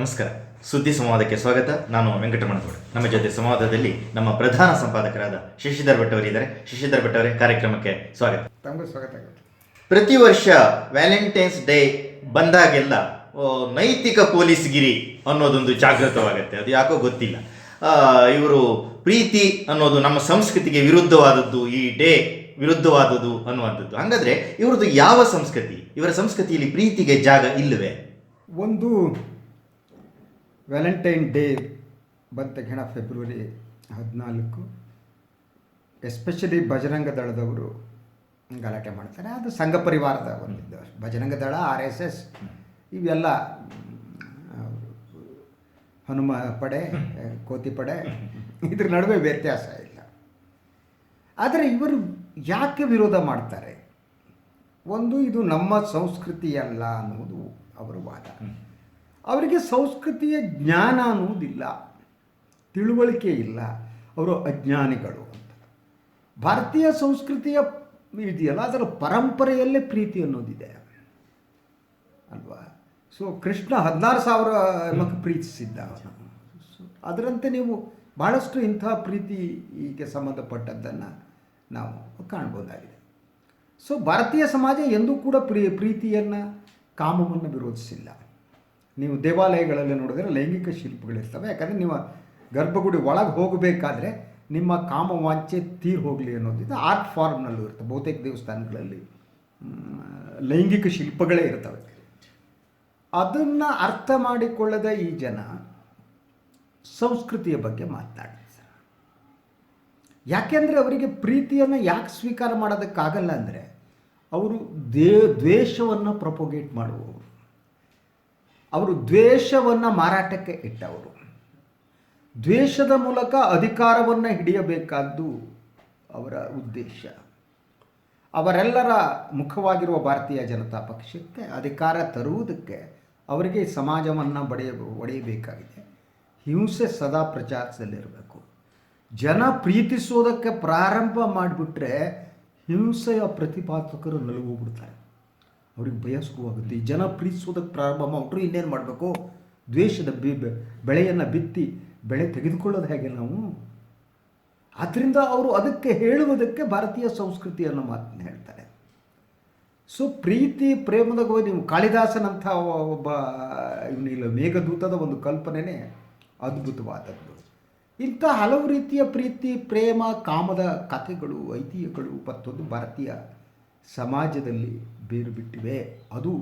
ನಮಸ್ಕಾರ. ಸುದ್ದಿ ಸಂವಾದಕ್ಕೆ ಸ್ವಾಗತ. ನಾನು ವೆಂಕಟರಮಣಗೌಡ. ನಮ್ಮ ಜೊತೆ ಸಂವಾದದಲ್ಲಿ ನಮ್ಮ ಪ್ರಧಾನ ಸಂಪಾದಕರಾದ ಶಶಿಧರ್ ಭಟ್ ಅವರಿದ್ದಾರೆ. ಶಶಿಧರ್ ಭಟ್ ಅವರೇ ಕಾರ್ಯಕ್ರಮಕ್ಕೆ ಸ್ವಾಗತ. ತಮಗೂ ಸ್ವಾಗತ ಪ್ರತಿ ವರ್ಷ ವ್ಯಾಲೆಂಟೈನ್ಸ್ ಡೇ ಬಂದಾಗೆಲ್ಲ ನೈತಿಕ ನೈತಿಕ ಪೊಲೀಸ್ಗಿರಿ ಅನ್ನೋದೊಂದು ಜಾಗೃತವಾಗುತ್ತೆ. ಅದು ಯಾಕೋ ಗೊತ್ತಿಲ್ಲ. ಇವರು ಪ್ರೀತಿ ಅನ್ನೋದು ನಮ್ಮ ಸಂಸ್ಕೃತಿಗೆ ವಿರುದ್ಧವಾದದ್ದು ಈ ಡೇ ವಿರುದ್ಧವಾದದ್ದು ಅನ್ನುವಂಥದ್ದು. ಹಾಗಾದ್ರೆ ಇವ್ರದ್ದು ಯಾವ ಸಂಸ್ಕೃತಿ? ಇವರ ಸಂಸ್ಕೃತಿಯಲ್ಲಿ ಪ್ರೀತಿಗೆ ಜಾಗ ಇಲ್ಲವೇ? ಒಂದು ವ್ಯಾಲೆಂಟೈನ್ ಡೇ ಬಂದ ತಕ್ಷಣ ಫೆಬ್ರವರಿ ಹದಿನಾಲ್ಕು. ಎಸ್ಪೆಷಲಿ ಬಜರಂಗ ದಳದವರು ಗಲಾಟೆ ಮಾಡ್ತಾರೆ. ಅದು ಸಂಘ ಪರಿವಾರದ ಒಂದಿದ್ದು. Bajrang Dal R S S ಇವೆಲ್ಲ, ಹನುಮ ಪಡೆ, ಕೋತಿ ಪಡೆ ಇದ್ರ ನಡುವೆ ವ್ಯತ್ಯಾಸ ಇಲ್ಲ. ಆದರೆ ಇವರು ಯಾಕೆ ವಿರೋಧ ಮಾಡ್ತಾರೆ? ಒಂದು ಇದು ನಮ್ಮ ಸಂಸ್ಕೃತಿಯಲ್ಲ ಅನ್ನುವುದು ಅವರ ವಾದ. ಅವರಿಗೆ ಸಂಸ್ಕೃತಿಯ ಜ್ಞಾನ ಅನ್ನುವುದಿಲ್ಲ ತಿಳುವಳಿಕೆ ಇಲ್ಲ. ಅವರು ಅಜ್ಞಾನಿಗಳು ಅಂತ. ಭಾರತೀಯ ಸಂಸ್ಕೃತಿಯ ಇದೆಯಲ್ಲ ಅದರ ಪರಂಪರೆಯಲ್ಲೇ ಪ್ರೀತಿ ಅನ್ನೋದಿದೆ. ಅಲ್ವಾ? ಸೊ ಕೃಷ್ಣ ಹದಿನಾರು ಸಾವಿರ ಮಕ್ಕ ಪ್ರೀತಿಸಿದ್ದ. ಅದರಂತೆ ನೀವು ಬಹಳಷ್ಟು ಇಂಥ ಪ್ರೀತಿಗೆ ಸಂಬಂಧಪಟ್ಟದ್ದನ್ನು ನಾವು ಕಾಣ್ಬೋದಾಗಿದೆ. ಸೊ ಭಾರತೀಯ ಸಮಾಜ ಎಂದೂ ಕೂಡ ಪ್ರೀ ಪ್ರೀತಿಯನ್ನು ಕಾಮವನ್ನು ವಿರೋಧಿಸಿಲ್ಲ. ನೀವು ದೇವಾಲಯಗಳಲ್ಲಿ ನೋಡಿದ್ರೆ ಲೈಂಗಿಕ ಶಿಲ್ಪಗಳಿರ್ತವೆ. ಯಾಕಂದರೆ ನೀವು ಗರ್ಭಗುಡಿ ಒಳಗೆ ಹೋಗಬೇಕಾದ್ರೆ ನಿಮ್ಮ ಕಾಮವಾಂಚೆ ತೀರ್ ಹೋಗಲಿ ಇದು ಆರ್ಟ್ ಫಾರ್ಮ್ನಲ್ಲೂ ಇರ್ತವೆ ಬಹುತೇಕ ದೇವಸ್ಥಾನಗಳಲ್ಲಿ ಲೈಂಗಿಕ ಶಿಲ್ಪಗಳೇ ಇರ್ತವೆ. ಅದನ್ನು ಅರ್ಥ ಮಾಡಿಕೊಳ್ಳದ ಈ ಜನ ಸಂಸ್ಕೃತಿಯ ಬಗ್ಗೆ ಮಾತನಾಡ್ತಾರೆ ಯಾಕೆಂದರೆ ಅವರಿಗೆ ಪ್ರೀತಿಯನ್ನು ಯಾಕೆ ಸ್ವೀಕಾರ ಮಾಡೋದಕ್ಕಾಗಲ್ಲ ಅಂದರೆ, ಅವರು ದೇ, ದ್ವೇಷವನ್ನು ಪ್ರಪೋಗೇಟ್ ಮಾಡುವವರು. ಅವರು ದ್ವೇಷವನ್ನು ಮಾರಾಟಕ್ಕೆ ಇಟ್ಟವರು. ದ್ವೇಷದ ಮೂಲಕ ಅಧಿಕಾರವನ್ನು ಹಿಡಿಯಬೇಕಾದ್ದು ಅವರ ಉದ್ದೇಶ. ಅವರೆಲ್ಲರ ಮುಖವಾಗಿರುವ ಭಾರತೀಯ ಜನತಾ ಪಕ್ಷಕ್ಕೆ ಅಧಿಕಾರ ತರುವುದಕ್ಕೆ ಅವರಿಗೆ ಸಮಾಜವನ್ನು ಬಡೆಯ ಒಡೆಯಬೇಕಾಗಿದೆ. ಹಿಂಸೆ ಸದಾ ಪ್ರಚಾರದಲ್ಲಿರಬೇಕು. ಜನ ಪ್ರೀತಿಸೋದಕ್ಕೆ ಪ್ರಾರಂಭ ಮಾಡಿಬಿಟ್ರೆ ಹಿಂಸೆಯ ಪ್ರತಿಪಾದಕರು ನಲುಗೋಗ್ಬಿಡ್ತಾರೆ ಅವ್ರಿಗೆ ಭಯ ಶುರುವಾಗುತ್ತೆ ಈ ಜನ ಪ್ರೀತಿಸೋದಕ್ಕೆ ಪ್ರಾರಂಭ ಮಾಡಿಬಿಟ್ರು ಇನ್ನೇನು ಮಾಡಬೇಕು? ದ್ವೇಷದ ಬಿ ಬೆಳೆಯನ್ನು ಬಿತ್ತಿ ಬೆಳೆ ತೆಗೆದುಕೊಳ್ಳೋದು ಹೇಗೆ ನಾವು? ಆದ್ದರಿಂದ ಅವರು ಅದಕ್ಕೆ ಹೇಳುವುದಕ್ಕೆ ಭಾರತೀಯ ಸಂಸ್ಕೃತಿಯನ್ನು ಮಾತನ್ನು ಹೇಳ್ತಾರೆ. ಸೊ ಪ್ರೀತಿ, ಪ್ರೇಮದ ನೀವು ಕಾಳಿದಾಸನಂಥ ಒಬ್ಬ ಇವನಿಲ್ಲ ಮೇಘದೂತದ ಒಂದು ಕಲ್ಪನೆನೇ ಅದ್ಭುತವಾದದ್ದು. ಇಂಥ ಹಲವು ರೀತಿಯ ಪ್ರೀತಿ, ಪ್ರೇಮ, ಕಾಮದ ಕಥೆಗಳು, ಐತಿಹ್ಯಗಳು ಮತ್ತೊಂದು ಭಾರತೀಯ ಸಮಾಜದಲ್ಲಿ ಬೇರು ಬಿಟ್ಟಿವೆ ಅದು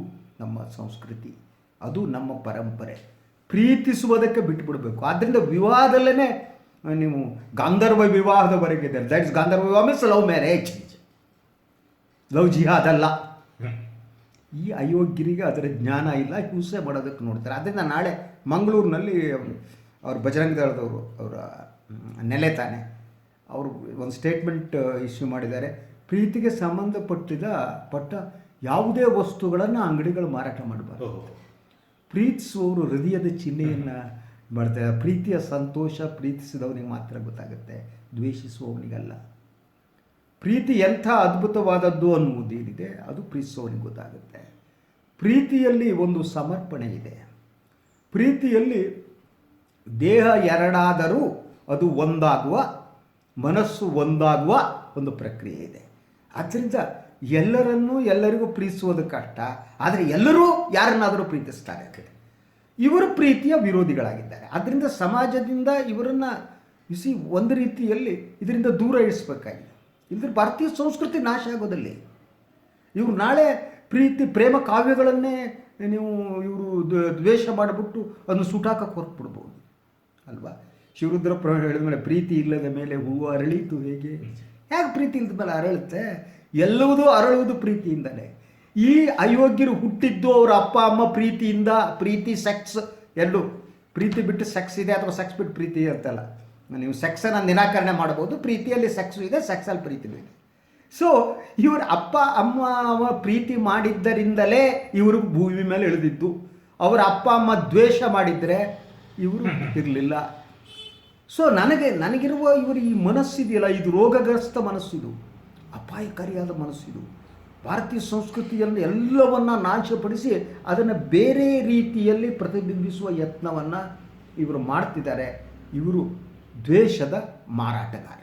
ನಮ್ಮ ಸಂಸ್ಕೃತಿ ಅದು ನಮ್ಮ ಪರಂಪರೆ. ಪ್ರೀತಿಸುವುದಕ್ಕೆ ಬಿಟ್ಟುಬಿಡಬೇಕು ಆದ್ದರಿಂದ ವಿವಾಹದಲ್ಲೇ ನೀವು ಗಾಂಧರ್ವ ವಿವಾಹದವರೆಗೆ ಇದ್ದಾರೆ. ದಟ್ ಇಸ್ ಗಾಂಧರ್ವ ವಿವಾಹ means love marriage love jihad ಅಲ್ಲ. ಈ ಅಯೋಗ್ಯರಿಗೆ ಅದರ ಜ್ಞಾನ ಇಲ್ಲ ಹಿಂಸೆ ಮಾಡೋದಕ್ಕೆ ನೋಡ್ತಾರೆ. ಅದರಿಂದ ನಾಳೆ ಮಂಗಳೂರಿನಲ್ಲಿ ಅವ್ರು ಬಜರಂಗ ದಳದವರು ಅವರ ನೆಲೆ ತಾನೆ. ಅವರು ಒಂದು ಸ್ಟೇಟ್ಮೆಂಟ್ ಇಶ್ಯೂ ಮಾಡಿದ್ದಾರೆ. ಪ್ರೀತಿಗೆ ಸಂಬಂಧಪಟ್ಟಿದ ಪಟ್ಟ ಯಾವುದೇ ವಸ್ತುಗಳನ್ನು ಅಂಗಡಿಗಳು ಮಾರಾಟ ಮಾಡಬಾರ್ದು. ಪ್ರೀತಿಸುವವರು ಹೃದಯದ ಚಿಹ್ನೆಯನ್ನು ಮಾಡ್ತಾರೆ ಪ್ರೀತಿಯ ಸಂತೋಷ ಪ್ರೀತಿಸಿದವನಿಗೆ ಮಾತ್ರ ಗೊತ್ತಾಗುತ್ತೆ. ದ್ವೇಷಿಸುವವನಿಗಲ್ಲ. ಪ್ರೀತಿ ಎಂಥ ಅದ್ಭುತವಾದದ್ದು ಅನ್ನುವುದೇನಿದೆ ಅದು ಪ್ರೀತಿಸುವವನಿಗೆ ಗೊತ್ತಾಗುತ್ತೆ. ಪ್ರೀತಿಯಲ್ಲಿ ಒಂದು ಸಮರ್ಪಣೆ ಇದೆ. ಪ್ರೀತಿಯಲ್ಲಿ ದೇಹ ಎರಡಾದರೂ ಅದು ಒಂದಾಗುವ ಮನಸ್ಸು ಒಂದಾಗುವ ಒಂದು ಪ್ರಕ್ರಿಯೆ ಇದೆ. ಆದ್ದರಿಂದ ಎಲ್ಲರನ್ನೂ ಎಲ್ಲರಿಗೂ ಪ್ರೀತಿಸುವುದು ಕಷ್ಟ, ಆದರೆ ಎಲ್ಲರೂ ಯಾರನ್ನಾದರೂ ಪ್ರೀತಿಸ್ತಾರೆ. ಇವರು ಪ್ರೀತಿಯ ವಿರೋಧಿಗಳಾಗಿದ್ದಾರೆ. ಆದ್ದರಿಂದ ಸಮಾಜದಿಂದ ಇವರನ್ನು ಬಿಸಿ ಒಂದು ರೀತಿಯಲ್ಲಿ ಇದರಿಂದ ದೂರ ಇಳಿಸ್ಬೇಕಾಗಿದೆ. ಇಲ್ಲದ್ರೆ ಭಾರತೀಯ ಸಂಸ್ಕೃತಿ ನಾಶ ಆಗೋದಲ್ಲಿ. ಇವರು ನಾಳೆ ಪ್ರೀತಿ, ಪ್ರೇಮ ಕಾವ್ಯಗಳನ್ನೇ ನೀವು ಇವರು ದ್ವೇಷ ಮಾಡಿಬಿಟ್ಟು ಅದನ್ನು ಸುಟಾಕಕ್ಕೆ ಹೊರಟ್ಬಿಡ್ಬೋದು. ಅಲ್ವಾ? ಶಿವರುದ್ರ ಪ್ರ ಹೇಳಿದ ಮೇಲೆ, ಪ್ರೀತಿ ಇಲ್ಲದ ಮೇಲೆ ಹೂವು ಅರಳೀತು ಹೇಗೆ? ಹೇಗೆ ಪ್ರೀತಿ ಇಲ್ಲದ ಮೇಲೆ ಅರಳುತ್ತೆ ಎಲ್ಲವುದೂ ಅರಳುವುದು ಪ್ರೀತಿಯಿಂದಲೇ. ಈ ಅಯೋಗ್ಯರು ಹುಟ್ಟಿದ್ದು ಅವರ ಅಪ್ಪ, ಅಮ್ಮ ಪ್ರೀತಿಯಿಂದ, ಪ್ರೀತಿ ಸೆಕ್ಸ್ ಎಲ್ಲೂ. ಪ್ರೀತಿ ಬಿಟ್ಟು ಸೆಕ್ಸ್ ಇದೆ ಅಥವಾ ಸೆಕ್ಸ್ ಬಿಟ್ಟು ಪ್ರೀತಿ ಅಂತಲ್ಲ. ನೀವು ಸೆಕ್ಸನ್ನು ನಿರಾಕರಣೆ ಮಾಡ್ಬೋದು ಪ್ರೀತಿಯಲ್ಲಿ ಸೆಕ್ಸು ಇದೆ ಸೆಕ್ಸಲ್ಲಿ ಪ್ರೀತಿನೂ ಇದೆ. ಸೊ ಇವ್ರ ಅಪ್ಪ, ಅಮ್ಮ ಪ್ರೀತಿ ಮಾಡಿದ್ದರಿಂದಲೇ ಇವರು ಭೂಮಿ ಮೇಲೆ ಇಳಿದಿದ್ದು. ಅವರ ಅಪ್ಪ, ಅಮ್ಮ ದ್ವೇಷ ಮಾಡಿದರೆ ಇವರು ಇರಲಿಲ್ಲ. ಸೊ ನನಗೆ, ನನಗಿರುವ ಇವರು ಈ ಮನಸ್ಸಿದೆಯಲ್ಲ, ಇದು ರೋಗಗ್ರಸ್ತ ಮನಸ್ಸಿದು, ಅಪಾಯಕಾರಿಯಾದ ಮನಸ್ಸಿದು. ಭಾರತೀಯ ಸಂಸ್ಕೃತಿಯನ್ನು ಎಲ್ಲವನ್ನು ನಾಶಪಡಿಸಿ ಅದನ್ನು ಬೇರೆ ರೀತಿಯಲ್ಲಿ ಪ್ರತಿಬಿಂಬಿಸುವ ಯತ್ನವನ್ನು ಇವರು ಮಾಡ್ತಿದ್ದಾರೆ. ಇವರು ದ್ವೇಷದ ಮಾರಾಟಗಾರ.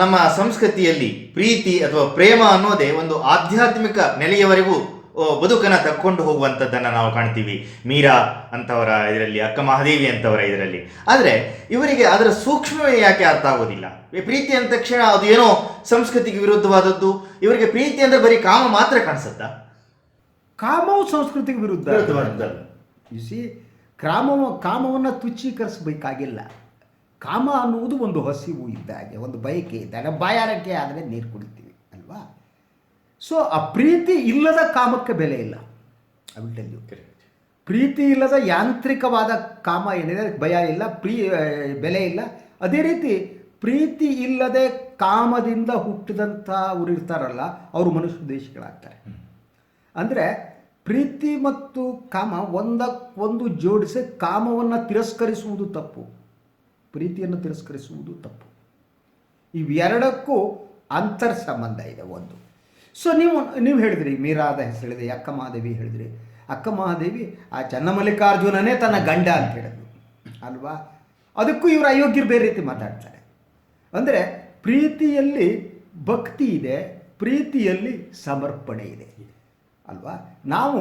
ನಮ್ಮ ಸಂಸ್ಕೃತಿಯಲ್ಲಿ ಪ್ರೀತಿ ಅಥವಾ ಪ್ರೇಮ ಅನ್ನೋದೇ ಒಂದು ಆಧ್ಯಾತ್ಮಿಕ ನೆಲೆಯವರೆಗೂ ಬದುಕನ್ನ ತಕ್ಕೊಂಡು ಹೋಗುವಂಥದ್ದನ್ನು ನಾವು ಕಾಣ್ತೀವಿ. ಮೀರಾ ಅಂತವರ ಇದರಲ್ಲಿ ಅಕ್ಕ ಮಹಾದೇವಿ ಅಂತವರ ಇದರಲ್ಲಿ. ಆದರೆ ಇವರಿಗೆ ಅದರ ಸೂಕ್ಷ್ಮವೇ ಯಾಕೆ ಅರ್ಥ ಆಗೋದಿಲ್ಲ? ಪ್ರೀತಿ ಅಂದ ತಕ್ಷಣ ಅದು ಏನೋ ಸಂಸ್ಕೃತಿಗೆ ವಿರುದ್ಧವಾದದ್ದು. ಇವರಿಗೆ ಪ್ರೀತಿ ಅಂದ್ರೆ ಬರೀ ಕಾಮ ಮಾತ್ರ ಕಾಣಿಸುತ್ತಾ? ಕಾಮವು ಸಂಸ್ಕೃತಿಗೆ ವಿರುದ್ಧ. ಯು ಸಿ ಕಾಮವ ಕಾಮವನ್ನು ತುಚ್ಚೀಕರಿಸಬೇಕಾಗಿಲ್ಲ ಕಾಮ ಅನ್ನುವುದು ಒಂದು ಹಸಿವು ಇದ್ದ ಹಾಗೆ ಒಂದು ಬಯಕೆ ಇದ್ದಾಗ. ಬಾಯಾರಕ್ಕೆ ಆದರೆ ನೀರು ಕುಡಿತೀವಿ ಅಲ್ವಾ? ಸೊ ಆ ಪ್ರೀತಿ ಇಲ್ಲದ ಕಾಮಕ್ಕೆ ಬೆಲೆ ಇಲ್ಲ. ಐ ವಿಲ್ ಟೆಲ್ ಯು ಪ್ರೀತಿ ಇಲ್ಲದ ಯಾಂತ್ರಿಕವಾದ ಕಾಮ ಏನಿದೆ ಅದಕ್ಕೆ ಭಯ ಇಲ್ಲ ಪ್ರೀ ಬೆಲೆ ಇಲ್ಲ. ಅದೇ ರೀತಿ ಪ್ರೀತಿ ಇಲ್ಲದೆ ಕಾಮದಿಂದ ಹುಟ್ಟಿದಂಥ ಅವರು ಇರ್ತಾರಲ್ಲ ಅವರು ಮನುಷ್ಯ ದೇಶಗಳಾಗ್ತಾರೆ. ಅಂದರೆ ಪ್ರೀತಿ ಮತ್ತು ಕಾಮ ಒಂದಕ್ಕೊಂದು ಜೋಡಿಸಿ ಕಾಮವನ್ನು ತಿರಸ್ಕರಿಸುವುದು ತಪ್ಪು. ಪ್ರೀತಿಯನ್ನು ತಿರಸ್ಕರಿಸುವುದು ತಪ್ಪು. ಇವೆರಡಕ್ಕೂ ಅಂತರ್ ಸಂಬಂಧ ಇದೆ ಒಂದು. ಸೊ ನೀವು ನೀವು ಹೇಳಿದ್ರಿ, ಮೀರಾದ ಹೆಸರು ಹೇಳಿದ್ರಿ ಅಕ್ಕ ಮಹಾದೇವಿ ಹೇಳಿದ್ರಿ. ಅಕ್ಕ ಮಹಾದೇವಿ ಆ ಚನ್ನಮಲ್ಲಿಕಾರ್ಜುನನೇ ತನ್ನ ಗಂಡ ಅಂತ ಹೇಳಿದ್ರು ಅಲ್ವಾ? ಅದಕ್ಕೂ ಇವರು ಅಯೋಗ್ಯರು ಬೇರೆ ರೀತಿ ಮಾತಾಡ್ತಾರೆ. ಅಂದರೆ, ಪ್ರೀತಿಯಲ್ಲಿ ಭಕ್ತಿ ಇದೆ, ಪ್ರೀತಿಯಲ್ಲಿ ಸಮರ್ಪಣೆ ಇದೆ. ಅಲ್ವಾ? ನಾವು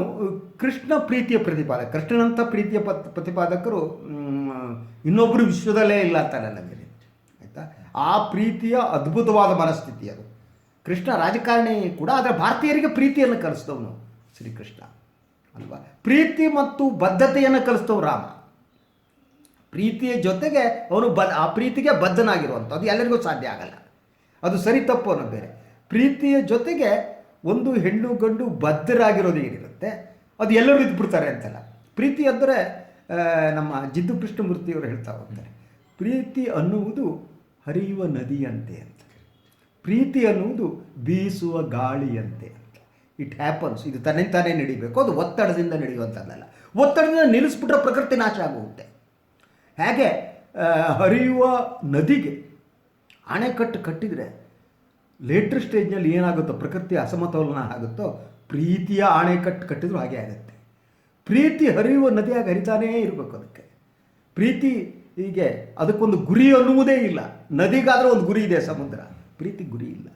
ಕೃಷ್ಣ ಪ್ರೀತಿಯ ಪ್ರತಿಪಾದಕ, ಕೃಷ್ಣನಂಥ ಪ್ರೀತಿಯ ಪತ್, ಪ್ರತಿಪಾದಕರು ಇನ್ನೊಬ್ಬರು ವಿಶ್ವದಲ್ಲೇ ಇಲ್ಲ ಅಂತಾರೆ ನನಗೆ ಆಯಿತಾ? ಆ ಪ್ರೀತಿಯ ಅದ್ಭುತವಾದ ಮನಸ್ಥಿತಿ ಅದು. ಕೃಷ್ಣ ರಾಜಕಾರಣಿ ಕೂಡ ಆದರೆ ಭಾರತೀಯರಿಗೆ ಪ್ರೀತಿಯನ್ನು ಕಲಿಸಿದವನು ಶ್ರೀಕೃಷ್ಣ, ಅಲ್ವಾ? ಪ್ರೀತಿ ಮತ್ತು ಬದ್ಧತೆಯನ್ನು ಕಲಿಸಿದವು ರಾಮ. ಪ್ರೀತಿಯ ಜೊತೆಗೆ ಅವನು ಬದ್, ಆ ಪ್ರೀತಿಗೆ ಬದ್ಧನಾಗಿರುವಂಥ ಅದು ಎಲ್ಲರಿಗೂ ಸಾಧ್ಯ ಆಗಲ್ಲ. ಅದು ಸರಿ ತಪ್ಪು ಅನ್ನೋದು ಬೇರೆ. ಪ್ರೀತಿಯ ಜೊತೆಗೆ ಒಂದು ಹೆಣ್ಣು ಗಂಡು ಬದ್ಧರಾಗಿರೋದು ಏನಿರುತ್ತೆ? ಅದು ಎಲ್ಲರೂ ಇದ್ಬಿಡ್ತಾರೆ ಅಂತಲ್ಲ. ಪ್ರೀತಿ ಅಂದರೆ ನಮ್ಮ ಜಿದ್ದು ಕೃಷ್ಣಮೂರ್ತಿಯವರು ಹೇಳ್ತಾ ಹೋಗ್ತಾರೆ ಪ್ರೀತಿ ಅನ್ನುವುದು ಹರಿಯುವ ನದಿಯಂತೆ ಅಂತ. ಪ್ರೀತಿ ಅನ್ನುವುದು ಬೀಸುವ ಗಾಳಿಯಂತೆ. ಇಟ್ ಹ್ಯಾಪನ್ಸ್ ಇದು ತನ್ನಿಂತಾನೇ ನಡಿಬೇಕು. ಅದು ಒತ್ತಡದಿಂದ ನಡೆಯುವಂಥದ್ದಲ್ಲ ಒತ್ತಡದಿಂದ ನಿಲ್ಲಿಸ್ಬಿಟ್ರೆ ಪ್ರಕೃತಿ ನಾಶ ಆಗುತ್ತೆ ಹೇಗೆ? ಹರಿಯುವ ನದಿಗೆ ಅಣೆಕಟ್ಟು ಕಟ್ಟಿದರೆ ಲೇಟರ್ ಸ್ಟೇಜ್ನಲ್ಲಿ ಏನಾಗುತ್ತೋ, ಪ್ರಕೃತಿ ಅಸಮತೋಲನ ಆಗುತ್ತೋ, ಪ್ರೀತಿಯ ಅಣೆಕಟ್ಟು ಕಟ್ಟಿದ್ರು ಹಾಗೆ ಆಗುತ್ತೆ. ಪ್ರೀತಿ ಹರಿಯುವ ನದಿಯಾಗಿ ಹರಿತಾನೇ ಇರಬೇಕು ಅದಕ್ಕೆ. ಪ್ರೀತಿ ಹೀಗೆ ಅದಕ್ಕೊಂದು ಗುರಿ ಅನ್ನುವುದೇ ಇಲ್ಲ. ನದಿಗಾದರೂ ಒಂದು ಗುರಿ ಇದೆ ಸಮುದ್ರ. ಪ್ರೀತಿ ಗುರಿ ಇಲ್ಲ.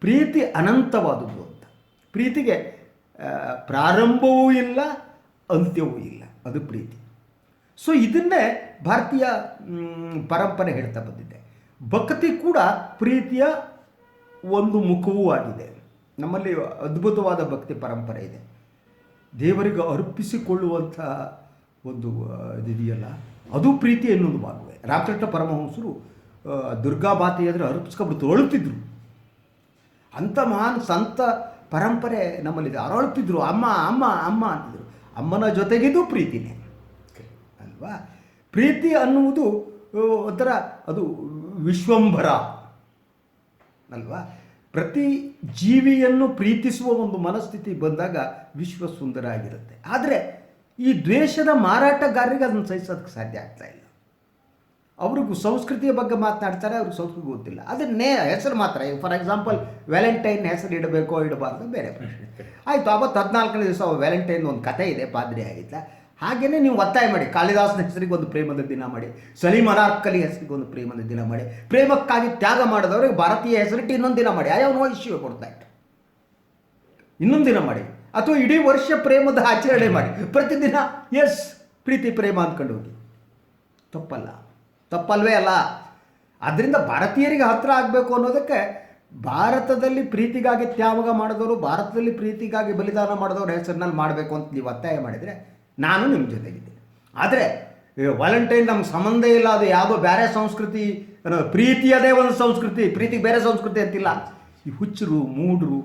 ಪ್ರೀತಿ ಅನಂತವಾದದ್ದು ಅಂತ. ಪ್ರೀತಿಗೆ ಪ್ರಾರಂಭವೂ ಇಲ್ಲ, ಅಂತ್ಯವೂ ಇಲ್ಲ. ಅದು ಪ್ರೀತಿ. ಸೊ ಇದನ್ನೇ ಭಾರತೀಯ ಪರಂಪರೆ ಹೇಳ್ತಾ ಬಂದಿದೆ. ಭಕ್ತಿ ಕೂಡ ಪ್ರೀತಿಯ ಒಂದು ಮುಖವೂ ಆಗಿದೆ. ನಮ್ಮಲ್ಲಿ ಅದ್ಭುತವಾದ ಭಕ್ತಿ ಪರಂಪರೆ ಇದೆ. ದೇವರಿಗೆ ಅರ್ಪಿಸಿಕೊಳ್ಳುವಂಥ ಒಂದು ಇದೆಯಲ್ಲ ಅದು ಪ್ರೀತಿ ಎನ್ನುವುದು ಭಾಗವೇ ರಾಮಕೃಷ್ಣ ಪರಮಹಂಸರು ದುರ್ಗಾ ಮಾತೆ ಎದುರು ಅರ್ಪಿಸ್ಕೊಬಿಡ್ತು ಅಳುತ್ತಿದ್ರು ಅಂಥ ಮಹಾನ್ ಸಂತ ಪರಂಪರೆ ನಮ್ಮಲ್ಲಿದೆ. ಅರಳುತ್ತಿದ್ರು ಅಮ್ಮ ಅಮ್ಮ ಅಮ್ಮ ಅಂತಿದ್ರು. ಅಮ್ಮನ ಜೊತೆಗಿದು ಪ್ರೀತಿನೇ. ಅಲ್ವಾ? ಪ್ರೀತಿ ಅನ್ನುವುದು ಒಂಥರ ಅದು ವಿಶ್ವಂಭರ. ಅಲ್ವಾ? ಪ್ರತಿ ಜೀವಿಯನ್ನು ಪ್ರೀತಿಸುವ ಒಂದು ಮನಸ್ಥಿತಿ ಬಂದಾಗ ವಿಶ್ವ ಸುಂದರ ಆಗಿರುತ್ತೆ. ಆದರೆ ಈ ದ್ವೇಷದ ಮಾರಾಟಗಾರರಿಗೆ ಅದನ್ನು ಸಹಿಸೋದಕ್ಕೆ ಸಾಧ್ಯ ಆಗ್ತಾ ಇಲ್ಲ. ಅವ್ರಿಗೂ ಸಂಸ್ಕೃತಿಯ ಬಗ್ಗೆ ಮಾತನಾಡ್ತಾರೆ, ಅವ್ರಿಗೆ ಸಂಸ್ಕೃತಿ ಗೊತ್ತಿಲ್ಲ. ಅದನ್ನೇ ಹೆಸರು ಮಾತ್ರ ಫಾರ್ ಎಕ್ಸಾಂಪಲ್ ವ್ಯಾಲೆಂಟೈನ್ ಹೆಸರು ಇಡಬೇಕೋ ಇಡಬಾರ್ದು ಬೇರೆ ಪ್ರಶ್ನೆ. ಆಯಿತು, ಅವತ್ತು ಹದಿನಾಲ್ಕನೇ ದಿವಸ ವ್ಯಾಲೆಂಟೈನ್ ಒಂದು ಕತೆ ಇದೆ, ಪಾದ್ರಿ ಆಗಿತ್ತ ಹಾಗೆಯೇ ನೀವು ಒತ್ತಾಯ ಮಾಡಿ, ಕಾಳಿದಾಸನ ಹೆಸರಿಗೆ ಒಂದು ಪ್ರೇಮದ ದಿನ ಮಾಡಿ ಸಲೀಮ್ ಅನಾರ್ಕಲಿ ಹೆಸರಿಗೆ ಒಂದು ಪ್ರೇಮದ ದಿನ ಮಾಡಿ, ಪ್ರೇಮಕ್ಕಾಗಿ ತ್ಯಾಗ ಮಾಡಿದವ್ರಿಗೆ ಭಾರತೀಯ ಹೆಸರಿಟ್ಟು ಇನ್ನೊಂದು ದಿನ ಮಾಡಿ ಐ ನೋ ಇಶ್ಯೂ ಕೊಡ್ತಾ ಇತ್ತು ಇನ್ನೊಂದು ದಿನ ಮಾಡಿ, ಅಥವಾ ಇಡೀ ವರ್ಷ ಪ್ರೇಮದ ಆಚರಣೆ ಮಾಡಿ, ಪ್ರತಿದಿನ ಎಸ್ ಪ್ರೀತಿ, ಪ್ರೇಮ ಅಂದ್ಕೊಂಡು ಹೋಗಿ. ತಪ್ಪಲ್ಲ. ತಪ್ಪಲ್ವೇ ಅಲ್ಲ? ಅದರಿಂದ ಭಾರತೀಯರಿಗೆ ಹತ್ರ ಆಗಬೇಕು ಅನ್ನೋದಕ್ಕೆ ಭಾರತದಲ್ಲಿ ಪ್ರೀತಿಗಾಗಿ ತ್ಯಾಗ ಮಾಡಿದವರು, ಭಾರತದಲ್ಲಿ ಪ್ರೀತಿಗಾಗಿ ಬಲಿದಾನ ಮಾಡಿದವ್ರ ಹೆಸರಿನಲ್ಲಿ ಮಾಡಬೇಕು ಅಂತ ನೀವು ಒತ್ತಾಯ ಮಾಡಿದರೆ ನಾನು ನಿಮ್ಮ ಜೊತೆಗಿದ್ದೀನಿ. ಆದರೆ ವಾಲಂಟೈನ್ ನಮ್ಗೆ ಸಂಬಂಧ ಇಲ್ಲ, ಅದು ಯಾವುದೋ ಬೇರೆ ಸಂಸ್ಕೃತಿ ಪ್ರೀತಿಯದೇ ಒಂದು ಸಂಸ್ಕೃತಿ, ಪ್ರೀತಿಗೆ ಬೇರೆ ಸಂಸ್ಕೃತಿ ಅಂತಿಲ್ಲ. ಈ ಹುಚ್ಚರು ಮೂಡ್ರು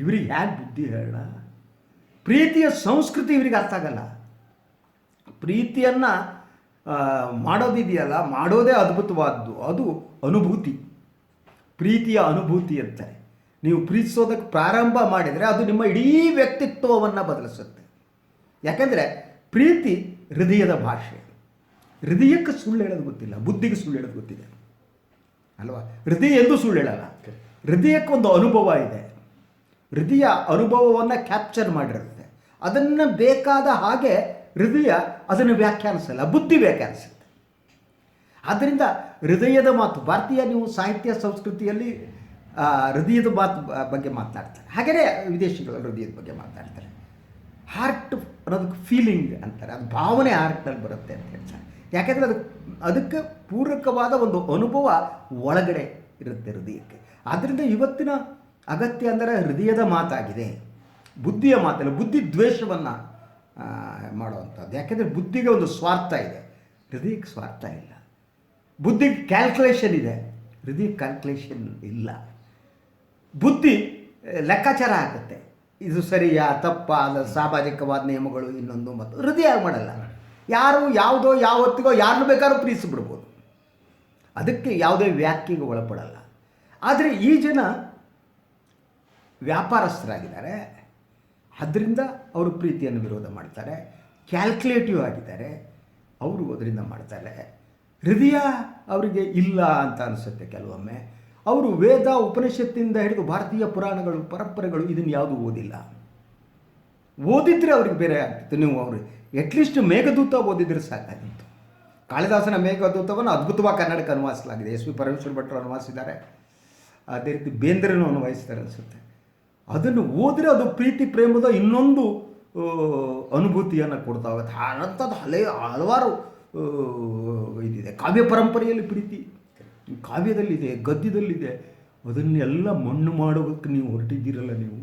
ಇವ್ರಿಗೆ ಯಾಕೆ ಬುದ್ಧಿ ಹೇಳ ಪ್ರೀತಿಯ ಸಂಸ್ಕೃತಿ ಇವರಿಗೆ ಅರ್ಥ ಆಗಲ್ಲ. ಪ್ರೀತಿಯನ್ನು ಮಾಡೋದಿದೆಯಲ್ಲ, ಮಾಡೋದೇ ಅದ್ಭುತವಾದ್ದು. ಅದು ಅನುಭೂತಿ. ಪ್ರೀತಿಯ ಅನುಭೂತಿ ಅಂತಾರೆ. ನೀವು ಪ್ರೀತಿಸೋದಕ್ಕೆ ಪ್ರಾರಂಭ ಮಾಡಿದರೆ ಅದು ನಿಮ್ಮ ಇಡೀ ವ್ಯಕ್ತಿತ್ವವನ್ನು ಬದಲಿಸುತ್ತೆ. ಯಾಕೆಂದರೆ ಪ್ರೀತಿ ಹೃದಯದ ಭಾಷೆ. ಹೃದಯಕ್ಕೆ ಸುಳ್ಳು ಹೇಳೋದು ಗೊತ್ತಿಲ್ಲ, ಬುದ್ಧಿಗೆ ಸುಳ್ಳು ಹೇಳೋದು ಗೊತ್ತಿದೆ. ಅಲ್ವಾ? ಹೃದಯ ಎಂದು ಸುಳ್ಳು ಹೇಳಲ್ಲ. ಹೃದಯಕ್ಕೆ ಒಂದು ಅನುಭವ ಇದೆ. ಹೃದಯ ಅನುಭವವನ್ನು ಕ್ಯಾಪ್ಚರ್ ಮಾಡಿರುತ್ತೆ. ಅದನ್ನು ಬೇಕಾದ ಹಾಗೆ ಹೃದಯ ಅದನ್ನು ವ್ಯಾಖ್ಯಾನಿಸಲ್ಲ, ಬುದ್ಧಿ ವ್ಯಾಖ್ಯಾನಿಸುತ್ತೆ. ಆದ್ದರಿಂದ ಹೃದಯದ ಮಾತು, ಭಾರತೀಯ ನೀವು ಸಾಹಿತ್ಯ, ಸಂಸ್ಕೃತಿಯಲ್ಲಿ ಹೃದಯದ ಮಾತು ಬಗ್ಗೆ ಮಾತನಾಡ್ತಾರೆ. ಹಾಗೆಯೇ ವಿದೇಶಿಗಳು ಹೃದಯದ ಬಗ್ಗೆ ಮಾತನಾಡ್ತಾರೆ. ಹಾರ್ಟ್ ಅನ್ನೋದಕ್ಕೆ ಫೀಲಿಂಗ್ ಅಂತಾರೆ. ಅದು ಭಾವನೆ ಹಾರ್ಟ್ನಲ್ಲಿ ಬರುತ್ತೆ ಅಂತ ಹೇಳ್ತಾರೆ. ಯಾಕೆಂದರೆ ಅದು, ಅದಕ್ಕೆ ಪೂರಕವಾದ ಒಂದು ಅನುಭವ ಒಳಗಡೆ ಇರುತ್ತೆ ಹೃದಯಕ್ಕೆ. ಆದ್ದರಿಂದ ಇವತ್ತಿನ ಅಗತ್ಯ ಅಂದರೆ ಹೃದಯದ ಮಾತಾಗಿದೆ. ಬುದ್ಧಿಯ ಮಾತಲ್ಲ, ಬುದ್ಧಿ ದ್ವೇಷವನ್ನು ಮಾಡುವಂಥದ್ದು. ಯಾಕೆಂದರೆ ಬುದ್ಧಿಗೆ ಒಂದು ಸ್ವಾರ್ಥ ಇದೆ. ಹೃದಯಕ್ಕೆ ಸ್ವಾರ್ಥ ಇಲ್ಲ. ಬುದ್ಧಿಗೆ ಕ್ಯಾಲ್ಕುಲೇಷನ್ ಇದೆ. ಹೃದಯ ಕ್ಯಾಲ್ಕುಲೇಷನ್ ಇಲ್ಲ. ಬುದ್ಧಿ ಲೆಕ್ಕಾಚಾರ ಆಗುತ್ತೆ. ಇದು ಸರಿಯಾ, ತಪ್ಪ ಅಲ್ಲ ಸಾಮಾಜಿಕವಾದ ನಿಯಮಗಳು ಇನ್ನೊಂದು ಮತ್ತು ಹೃದಯ ಮಾಡಲ್ಲ. ಯಾರು ಯಾವುದೋ, ಯಾವತ್ತಿಗೋ, ಯಾರನ್ನು ಬೇಕಾದ್ರೂ ಪ್ರೀತಿಸಿಬಿಡ್ಬೋದು. ಅದಕ್ಕೆ ಯಾವುದೇ ವ್ಯಾಖ್ಯೆಗೆ ಒಳಪಡಲ್ಲ. ಆದರೆ ಈ ಜನ ವ್ಯಾಪಾರಸ್ಥರಾಗಿದ್ದಾರೆ. ಅದರಿಂದ ಅವರು ಪ್ರೀತಿಯನ್ನು ವಿರೋಧ ಮಾಡ್ತಾರೆ ಕ್ಯಾಲ್ಕುಲೇಟಿವ್ ಆಗಿದ್ದಾರೆ. ಅವರು ಅದರಿಂದ ಮಾಡ್ತಾರೆ. ಹೃದಯ ಅವರಿಗೆ ಇಲ್ಲ ಅಂತ ಅನಿಸುತ್ತೆ ಕೆಲವೊಮ್ಮೆ. ಅವರು ವೇದ ಉಪನಿಷತ್ತಿಂದ ಹಿಡಿದು ಭಾರತೀಯ ಪುರಾಣಗಳು, ಪರಂಪರೆಗಳು ಇದನ್ನು ಯಾವುದೂ ಓದಿಲ್ಲ. ಓದಿದ್ರೆ ಅವ್ರಿಗೆ ಬೇರೆ ಆಗ್ತಿತ್ತು. ನೀವು ಅವರು ಅಟ್ಲೀಸ್ಟ್ ಮೇಘದೂತ ಓದಿದ್ರೆ ಸಾಕಾಗಿತ್ತು. ಕಾಳಿದಾಸನ ಮೇಘದೂತವನ್ನು ಅದ್ಭುತವಾಗಿ ಕನ್ನಡಕ್ಕೆ ಅನುವಾದಿಸಲಾಗಿದೆ ಎಸ್ ವಿ ಪರಮೇಶ್ವರ ಭಟ್ರು ಅನುವಾಸಿದ್ದಾರೆ. ಅದೇ ರೀತಿ ಬೇಂದ್ರನು ಅನುವಹಿಸ್ತಾರೆ ಅನಿಸುತ್ತೆ. ಅದನ್ನು ಓದಿದ್ರೆ ಅದು ಪ್ರೀತಿ ಪ್ರೇಮದ ಇನ್ನೊಂದು ಅನುಭೂತಿಯನ್ನು ಕೊಡ್ತಾ ಹೋಗುತ್ತೆ ಅಂಥದ್ದು ಹಲೇ ಹಲವಾರು ಇದಿದೆ. ಕಾವ್ಯ ಪರಂಪರೆಯಲ್ಲಿ ಪ್ರೀತಿ ಕಾವ್ಯದಲ್ಲಿದೆ, ಗದ್ಯದಲ್ಲಿದೆ. ಅದನ್ನೆಲ್ಲ ಮಣ್ಣು ಮಾಡೋದಕ್ಕೆ ನೀವು ಹೊರಟಿದ್ದೀರಲ್ಲ ನೀವು?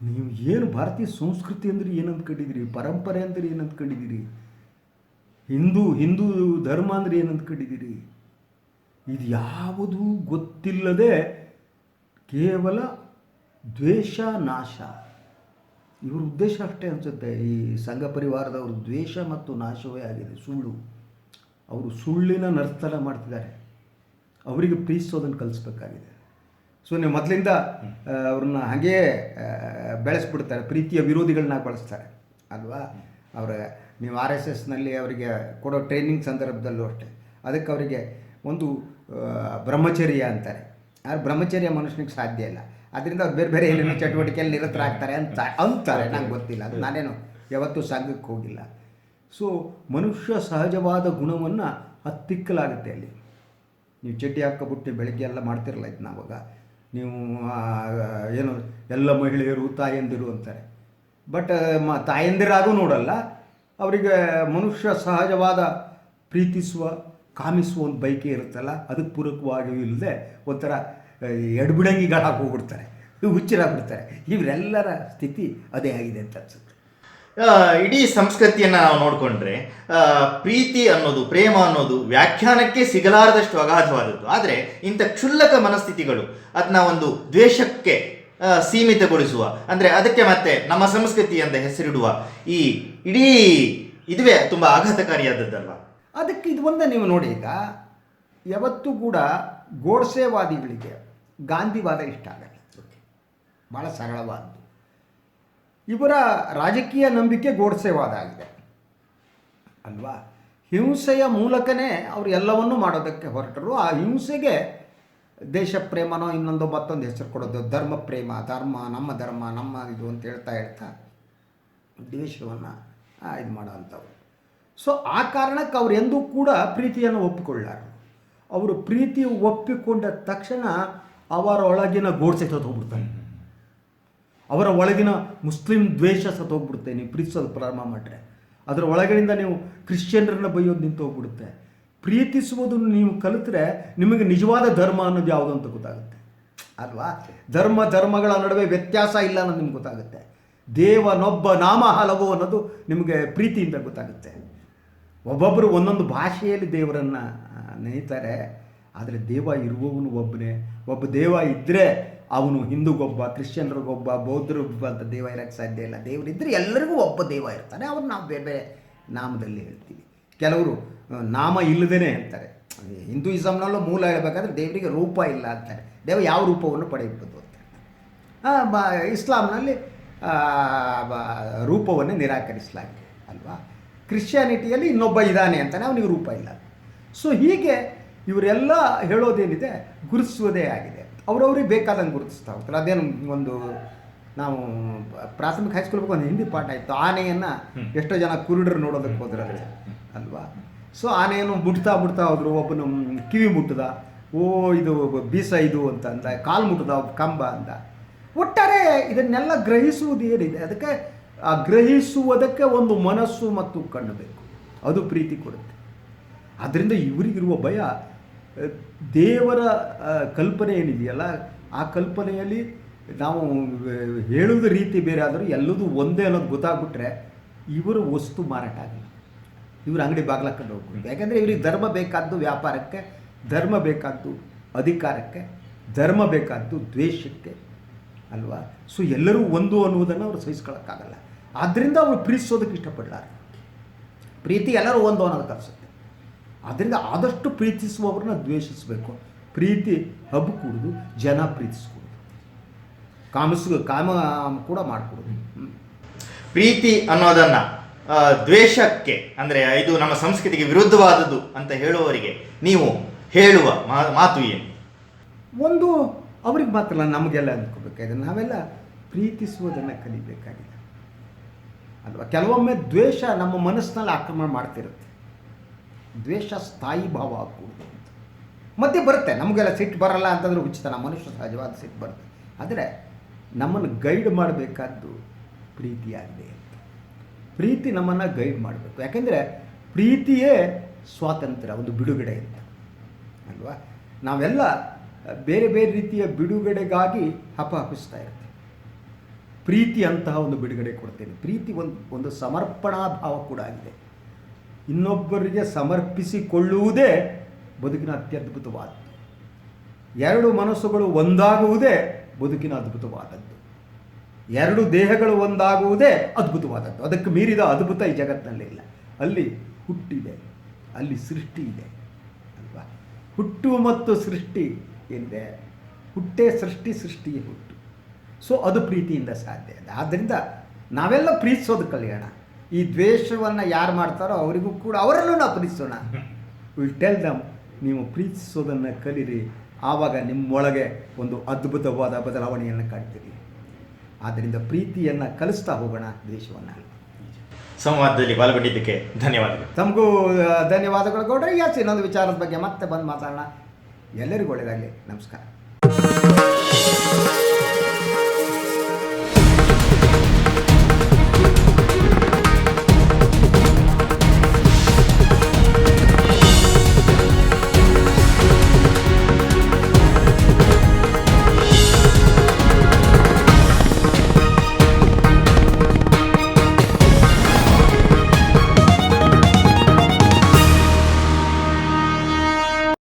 ನೀವು ಏನು ಭಾರತೀಯ ಸಂಸ್ಕೃತಿ ಅಂದರೆ ಏನು ಅಂದ್ಕೊಂಡಿದ್ದೀರಿ ಪರಂಪರೆ ಅಂದರೆ ಏನು ಅಂದ್ಕೊಂಡಿದ್ದೀರಿ ಹಿಂದೂ ಹಿಂದೂ ಧರ್ಮ ಅಂದರೆ ಏನು ಅಂದ್ಕೊಂಡಿದ್ದೀರಿ ಇದು ಯಾವುದೂ ಗೊತ್ತಿಲ್ಲದೆ ಕೇವಲ ದ್ವೇಷ ನಾಶ. ಇವ್ರ ಉದ್ದೇಶ ಅಷ್ಟೇ ಅನಿಸುತ್ತೆ. ಈ ಸಂಘ ಪರಿವಾರದವರು ದ್ವೇಷ ಮತ್ತು ನಾಶವೇ ಆಗಿದೆ. ಸುಳ್ಳು. ಅವರು ಸುಳ್ಳಿನ ನರ್ತನ ಮಾಡ್ತಿದ್ದಾರೆ. ಅವರಿಗೆ ಪ್ರೀತಿಸೋದನ್ನು ಕಲಿಸ್ಬೇಕಾಗಿದೆ. ಸೊ ನೀವು ಮೊದಲಿಂದ ಅವ್ರನ್ನ ಹಾಗೇ ಬೆಳೆಸ್ಬಿಡ್ತಾರೆ. ಪ್ರೀತಿಯ ವಿರೋಧಿಗಳನ್ನ ಬಳಸ್ತಾರೆ. ಅಲ್ವಾ? ಅವರ, ನೀವು ಆರ್ ಎಸ್ ಎಸ್ನಲ್ಲಿ ಅವರಿಗೆ ಕೊಡೋ ಟ್ರೈನಿಂಗ್ ಸಂದರ್ಭದಲ್ಲೂ ಅಷ್ಟೇ. ಅದಕ್ಕೆ ಅವರಿಗೆ ಒಂದು ಬ್ರಹ್ಮಚರ್ಯ ಅಂತಾರೆ. ಆ ಬ್ರಹ್ಮಚರ್ಯ ಮನುಷ್ಯನಿಗೆ ಸಾಧ್ಯ ಇಲ್ಲ. ಅದರಿಂದ ಅವ್ರು ಬೇರೆ ಬೇರೆ ಏನೇನೋ ಚಟುವಟಿಕೆಯಲ್ಲಿ ನಿರತರಾಗ್ತಾರೆ ಅಂತ ಅಂತಾರೆ. ನಂಗೆ ಗೊತ್ತಿಲ್ಲ. ಅದು ನಾನೇನು ಯಾವತ್ತೂ ಸಂಘಕ್ಕೆ ಹೋಗಿಲ್ಲ. ಸೊ ಮನುಷ್ಯ ಸಹಜವಾದ ಗುಣವನ್ನು ಹತ್ತಿಕ್ಕಲಾಗುತ್ತೆ ಅಲ್ಲಿ. ನೀವು ಚಡ್ಡಿ ಹಾಕ್ಕೊಬಿಟ್ಟು ಬೆಳಗ್ಗೆ ಎಲ್ಲ ಮಾಡ್ತಿರಲ್ಲ ಇದನ್ನ ಅವಾಗ ನೀವು ಏನು ಎಲ್ಲ ಮಹಿಳೆಯರು ತಾಯಂದಿರು ಅಂತಾರೆ. ಬಟ್ ಮ, ತಾಯಂದಿರಾಗೂ ನೋಡಲ್ಲ. ಅವರಿಗೆ ಮನುಷ್ಯ ಸಹಜವಾದ ಪ್ರೀತಿಸುವ, ಕಾಮಿಸುವ ಒಂದು ಬೈಕೆ ಇರುತ್ತಲ್ಲ. ಅದಕ್ಕೆ ಪೂರಕವಾಗಿಯೂ ಇಲ್ಲದೆ ಒಂಥರ ಎಡ್ಬಿಡಂಗಿಗಳಾಗಿ ಹೋಗ್ಬಿಡ್ತಾರೆ ಹುಚ್ಚರಾಗ್ಬಿಡ್ತಾರೆ ಇವರೆಲ್ಲರ ಸ್ಥಿತಿ ಅದೇ ಆಗಿದೆ ಅಂತ ಅನ್ಸುತ್ತೆ. ಇಡೀ ಸಂಸ್ಕೃತಿಯನ್ನ ನಾವು ನೋಡಿಕೊಂಡ್ರೆ ಪ್ರೀತಿ ಅನ್ನೋದು ಪ್ರೇಮ ಅನ್ನೋದು ವ್ಯಾಖ್ಯಾನಕ್ಕೆ ಸಿಗಲಾರದಷ್ಟು ಅಗಾಧವಾದದ್ದು. ಆದರೆ ಇಂಥ ಕ್ಷುಲ್ಲಕ ಮನಸ್ಥಿತಿಗಳು ಅದನ್ನ ಒಂದು ದ್ವೇಷಕ್ಕೆ ಸೀಮಿತಗೊಳಿಸುವ ಅಂದರೆ ಅದಕ್ಕೆ ಮತ್ತೆ ನಮ್ಮ ಸಂಸ್ಕೃತಿ ಅಂತ ಹೆಸರಿಡುವ ಈ ಇಡೀ ಇದುವೇ ತುಂಬ ಆಘಾತಕಾರಿಯಾದದ್ದಲ್ವ? ಅದಕ್ಕೆ ಇದು ಒಂದೇ ನೀವು ನೋಡಿ ಈಗ ಯಾವತ್ತೂ ಕೂಡ ಗೋಡ್ಸೆವಾದಿಗಳಿಗೆ ಗಾಂಧಿವಾದ ಇಷ್ಟ ಆಗಲ್ಲ. ಭಾಳ ಸರಳವಾದದ್ದು ಇವರ ರಾಜಕೀಯ ನಂಬಿಕೆ ಗೋಡ್ಸೆವಾದ ಆಗಿದೆ. ಅಲ್ವಾ? ಹಿಂಸೆಯ ಮೂಲಕನೇ ಅವರು ಎಲ್ಲವನ್ನೂ ಮಾಡೋದಕ್ಕೆ ಹೊರಟರು. ಆ ಹಿಂಸೆಗೆ ದೇಶ ಪ್ರೇಮನೋ ಇನ್ನೊಂದು ಮತ್ತೊಂದು ಹೆಸರು ಕೊಡೋದು ಧರ್ಮ ಪ್ರೇಮ ಧರ್ಮ ನಮ್ಮ ಧರ್ಮ ನಮ್ಮ ಇದು ಅಂತ ಹೇಳ್ತಾ ಹೇಳ್ತಾ ದ್ವೇಷವನ್ನು ಇದು ಮಾಡೋವಂಥವ್ರು. ಸೊ ಆ ಕಾರಣಕ್ಕೆ ಅವ್ರು ಎಂದೂ ಕೂಡ ಪ್ರೀತಿಯನ್ನು ಒಪ್ಪಿಕೊಳ್ಳಾರ ಅವರು ಪ್ರೀತಿ ಒಪ್ಪಿಕೊಂಡ ತಕ್ಷಣ ಅವರ ಒಳಗಿನ ಗೋಡ್ಸೆ ಸತ್ತೋಗ್ಬಿಡ್ತಾನೆ. ಅವರ ಒಳಗಿನ ಮುಸ್ಲಿಂ ದ್ವೇಷ ಸತ್ತೋಗ್ಬಿಡುತ್ತೆ. ನೀವು ಪ್ರೀತಿಸೋದು ಪ್ರಾರಂಭ ಮಾಡಿದ್ರೆ ಅದರ ಒಳಗಡೆಯಿಂದ ನೀವು ಕ್ರಿಶ್ಚಿಯನ್ರನ್ನ ಬೈಯೋದು ನಿಂತು ಹೋಗ್ಬಿಡುತ್ತೆ. ಪ್ರೀತಿಸುವುದನ್ನು ನೀವು ಕಲಿತ್ರೆ ನಿಮಗೆ ನಿಜವಾದ ಧರ್ಮ ಅನ್ನೋದು ಯಾವುದು ಅಂತ ಗೊತ್ತಾಗುತ್ತೆ. ಅಲ್ವಾ? ಧರ್ಮ, ಧರ್ಮಗಳ ನಡುವೆ ವ್ಯತ್ಯಾಸ ಇಲ್ಲ ಅನ್ನೋದು ನಿಮ್ಗೆ ಗೊತ್ತಾಗುತ್ತೆ. ದೇವನೊಬ್ಬ ನಾಮ ಹಲವು ಅನ್ನೋದು ನಿಮಗೆ ಪ್ರೀತಿಯಿಂದ ಗೊತ್ತಾಗುತ್ತೆ. ಒಬ್ಬೊಬ್ಬರು ಒಂದೊಂದು ಭಾಷೆಯಲ್ಲಿ ದೇವರನ್ನು ನೆನೀತಾರೆ. ಆದರೆ ದೇವ ಇರುವವನು ಒಬ್ಬನೇ. ಒಬ್ಬ ದೇವ ಇದ್ದರೆ ಅವನು ಹಿಂದೂಗೊಬ್ಬ ಕ್ರಿಶ್ಚಿಯನ್ರಿಗೊಬ್ಬ ಬೌದ್ಧರಿಗೊಬ್ಬ ಅಂತ ದೇವ ಇರೋಕ್ಕೆ ಸಾಧ್ಯ ಇಲ್ಲ. ದೇವರಿದ್ದರೆ ಎಲ್ಲರಿಗೂ ಒಬ್ಬ ದೇವ ಇರ್ತಾನೆ. ಅವ್ರು ನಾವು ಬೇರೆ ಬೇರೆ ನಾಮದಲ್ಲಿ ಹೇಳ್ತೀವಿ. ಕೆಲವರು ನಾಮ ಇಲ್ಲದೇ ಅಂತಾರೆ. ಹಿಂದೂಯಿಸಮ್ನಲ್ಲೂ ಮೂಲ ಹೇಳಬೇಕಾದ್ರೆ ದೇವರಿಗೆ ರೂಪ ಇಲ್ಲ ಅಂತಾರೆ. ದೇವ ಯಾವ ರೂಪವನ್ನು ಪಡೆಯಬಹುದು ಅಂತ. ಆ, ಬ- ಇಸ್ಲಾಂನಲ್ಲಿ ರೂಪವನ್ನೇ ನಿರಾಕರಿಸಲಾಗಿದೆ ಅಲ್ವಾ? ಕ್ರಿಶ್ಚಿಯಾನಿಟಿಯಲ್ಲಿ ಇನ್ನೊಬ್ಬ ಇದ್ದಾನೆ ಅಂತಾನೆ ಅವನಿಗೆ ರೂಪ ಇಲ್ಲ. ಸೊ ಹೀಗೆ ಇವರೆಲ್ಲ ಹೇಳೋದೇನಿದೆ ಗುರುತಿಸುವುದೇ ಆಗಿದೆ. ಅವ್ರವ್ರಿಗೆ ಬೇಕಾದಂಗೆ ಗುರುತಿಸ್ತಾ ಹೋಗ್ತಾರೆ. ಅದೇನು ಒಂದು ನಾವು ಪ್ರಾಥಮಿಕ ಹೈಸ್ಕೂಲ್ ಒಂದು ಹಿಂದಿ ಪಾಠ ಇತ್ತು. ಆನೆಯನ್ನು ಎಷ್ಟೋ ಜನ ಕುರುಡರು ನೋಡೋದಕ್ಕೆ ಹೋದ್ರಲ್ಲಿ ಅಲ್ವಾ? ಸೊ ಆನೆಯನ್ನು ಮುಟ್ತಾ ಮುಟ್ತಾ ಹೋದ್ರು. ಒಬ್ಬನು ಕಿವಿ ಮುಟ್ಟದ ಓ ಇದು ಬೀಸ ಇದು ಅಂತ ಅಂದ. ಕಾಲು ಮುಟ್ಟದ ಒಬ್ಬ ಕಂಬ ಅಂತ ಒಟ್ಟಾರೆ ಇದನ್ನೆಲ್ಲ ಗ್ರಹಿಸುವುದು ಏನಿದೆ ಅದಕ್ಕೆ ಆ ಗ್ರಹಿಸುವುದಕ್ಕೆ ಒಂದು ಮನಸ್ಸು ಮತ್ತು ಕಣ್ಣು ಬೇಕು. ಅದು ಪ್ರೀತಿ ಕೊಡುತ್ತೆ. ಅದರಿಂದ ಇವರಿಗಿರುವ ಭಯ ದೇವರ ಕಲ್ಪನೆ ಏನಿದೆಯಲ್ಲ, ಆ ಕಲ್ಪನೆಯಲ್ಲಿ ನಾವು ಹೇಳುವುದ ರೀತಿ ಬೇರೆ ಆದರೂ ಎಲ್ಲದೂ ಒಂದೇ ಅನ್ನೋದು ಗೊತ್ತಾಗ್ಬಿಟ್ರೆ ಇವರು ವಸ್ತು ಮಾರಾಟ ಆಗಲ್ಲ. ಇವರು ಅಂಗಡಿ ಬಾಗ್ಲಾಕೊಂಡು ಹೋಗ್ಬೋದು ಯಾಕೆಂದರೆ ಇವ್ರಿಗೆ ಧರ್ಮ ಬೇಕಾದ್ದು ವ್ಯಾಪಾರಕ್ಕೆ, ಧರ್ಮ ಬೇಕಾದ್ದು ಅಧಿಕಾರಕ್ಕೆ, ಧರ್ಮ ಬೇಕಾದ್ದು ದ್ವೇಷಕ್ಕೆ ಅಲ್ವಾ? ಸೊ ಎಲ್ಲರೂ ಒಂದು ಅನ್ನುವುದನ್ನು ಅವರು ಸಹಿಸ್ಕೊಳ್ಳೋಕ್ಕಾಗಲ್ಲ ಆದ್ದರಿಂದ ಅವರು ಪ್ರೀತಿಸೋದಕ್ಕೆ ಇಷ್ಟಪಡಲಾರ ಪ್ರೀತಿ ಎಲ್ಲರೂ ಒಂದು ಅನ್ನೋದು ಕಲಿಸುತ್ತೆ ಆದ್ದರಿಂದ ಆದಷ್ಟು ಪ್ರೀತಿಸುವವ್ರನ್ನ ದ್ವೇಷಿಸಬೇಕು. ಪ್ರೀತಿ ಹಬ್ಬ ಕೂಡುದು ಜನ ಪ್ರೀತಿಸ್ಕೊಡುದು. ಕಾಮಿಸ್ ಕಾಮ ಕೂಡ ಮಾಡಿಕೊಡುದು. ಪ್ರೀತಿ ಅನ್ನೋದನ್ನ ದ್ವೇಷಕ್ಕೆ ಅಂದ್ರೆ ಇದು ನಮ್ಮ ಸಂಸ್ಕೃತಿಗೆ ವಿರುದ್ಧವಾದದ್ದು ಅಂತ ಹೇಳುವವರಿಗೆ ನೀವು ಹೇಳುವ ಮಾತು ಏನು? ಒಂದು ಅವ್ರಿಗೆ ಮಾತ್ರ ನಮಗೆಲ್ಲ ಅಂದ್ಕೋಬೇಕಾಗಿದೆ. ನಾವೆಲ್ಲ ಪ್ರೀತಿಸುವುದನ್ನು ಕಲಿಬೇಕಾಗಿದೆ. ಅಲ್ವಾ? ಕೆಲವೊಮ್ಮೆ ದ್ವೇಷ ನಮ್ಮ ಮನಸ್ಸಿನಲ್ಲಿ ಆಕ್ರಮಣ ಮಾಡ್ತಿರುತ್ತೆ. ದ್ವೇಷ ಸ್ಥಾಯಿ ಭಾವ ಆಗ್ಕೂಡ್ದು ಅಂತ. ಮಧ್ಯೆ ಬರುತ್ತೆ, ನಮಗೆಲ್ಲ ಸಿಟ್ಟು ಬರಲ್ಲ ಅಂತಂದ್ರೆ ಉಚಿತ, ನಮ್ಮ ಮನುಷ್ಯ ಸಹಜವಾದ ಸಿಟ್ಟು ಬರುತ್ತೆ. ಆದರೆ ನಮ್ಮನ್ನು ಗೈಡ್ ಮಾಡಬೇಕಾದ್ದು ಪ್ರೀತಿಯಾಗಿದೆ ಅಂತ ಪ್ರೀತಿ ನಮ್ಮನ್ನು ಗೈಡ್ ಮಾಡಬೇಕು. ಯಾಕೆಂದರೆ ಪ್ರೀತಿಯೇ ಸ್ವಾತಂತ್ರ್ಯ, ಒಂದು ಬಿಡುಗಡೆ ಅಂತ. ಅಲ್ವಾ? ನಾವೆಲ್ಲ ಬೇರೆ ಬೇರೆ ರೀತಿಯ ಬಿಡುಗಡೆಗಾಗಿ ಹಪಹಪಿಸ್ತಾ ಇರುತ್ತೆ ಪ್ರೀತಿ ಅಂತಹ ಒಂದು ಬಿಡುಗಡೆ ಕೊಡ್ತೇನೆ. ಪ್ರೀತಿ ಒಂದು ಒಂದು ಸಮರ್ಪಣಾ ಭಾವ ಕೂಡ ಆಗಿದೆ. ಇನ್ನೊಬ್ಬರಿಗೆ ಸಮರ್ಪಿಸಿಕೊಳ್ಳುವುದೇ ಬದುಕಿನ ಅತ್ಯದ್ಭುತವಾದದ್ದು ಎರಡು ಮನಸ್ಸುಗಳು ಒಂದಾಗುವುದೇ ಬದುಕಿನ ಅದ್ಭುತವಾದದ್ದು. ಎರಡು ದೇಹಗಳು ಒಂದಾಗುವುದೇ ಅದ್ಭುತವಾದದ್ದು. ಅದಕ್ಕೆ ಮೀರಿದ ಅದ್ಭುತ ಈ ಜಗತ್ತಿನಲ್ಲಿಲ್ಲ ಅಲ್ಲಿ ಹುಟ್ಟಿದೆ, ಅಲ್ಲಿ ಸೃಷ್ಟಿ ಇದೆ, ಅಲ್ವಾ? ಹುಟ್ಟು ಮತ್ತು ಸೃಷ್ಟಿ ಏನಿದೆ? ಹುಟ್ಟೇ ಸೃಷ್ಟಿ, ಸೃಷ್ಟಿಯೇ ಹುಟ್ಟು. ಸೊ ಅದು ಪ್ರೀತಿಯಿಂದ ಸಾಧ್ಯ ಇದೆ. ಆದ್ದರಿಂದ ನಾವೆಲ್ಲ ಪ್ರೀತಿಸೋದು ಕಲಿಯೋಣ. ಈ ದ್ವೇಷವನ್ನು ಯಾರು ಮಾಡ್ತಾರೋ ಅವರಿಗೂ ಕೂಡ ಅವರಲ್ಲೂ ನಾವು ಪ್ರೀತಿಸೋಣ. ವಿಲ್ ಟೆಲ್ ದಮ್ ನೀವು ಪ್ರೀತಿಸೋದನ್ನು ಕಲೀರಿ. ಆವಾಗ ನಿಮ್ಮೊಳಗೆ ಒಂದು ಅದ್ಭುತವಾದ ಬದಲಾವಣೆಯನ್ನು ಕಾಣ್ತೀರಿ. ಆದ್ದರಿಂದ ಪ್ರೀತಿಯನ್ನು ಕಲಿಸ್ತಾ ಹೋಗೋಣ ದ್ವೇಷವನ್ನು ಸಂವಾದದಲ್ಲಿ ಪಾಲ್ಗೊಂಡಿದ್ದಕ್ಕೆ ಧನ್ಯವಾದಗಳು. ತಮಗೂ ಧನ್ಯವಾದಗಳು ಗೌಡ್ರೆ. ಯಾಕೆ ಇನ್ನೊಂದು ವಿಚಾರದ ಬಗ್ಗೆ ಮತ್ತೆ ಬಂದು ಮಾತಾಡೋಣ. ಎಲ್ಲರಿಗೂ ಒಳ್ಳೆಯದಾಗಲಿ ನಮಸ್ಕಾರ.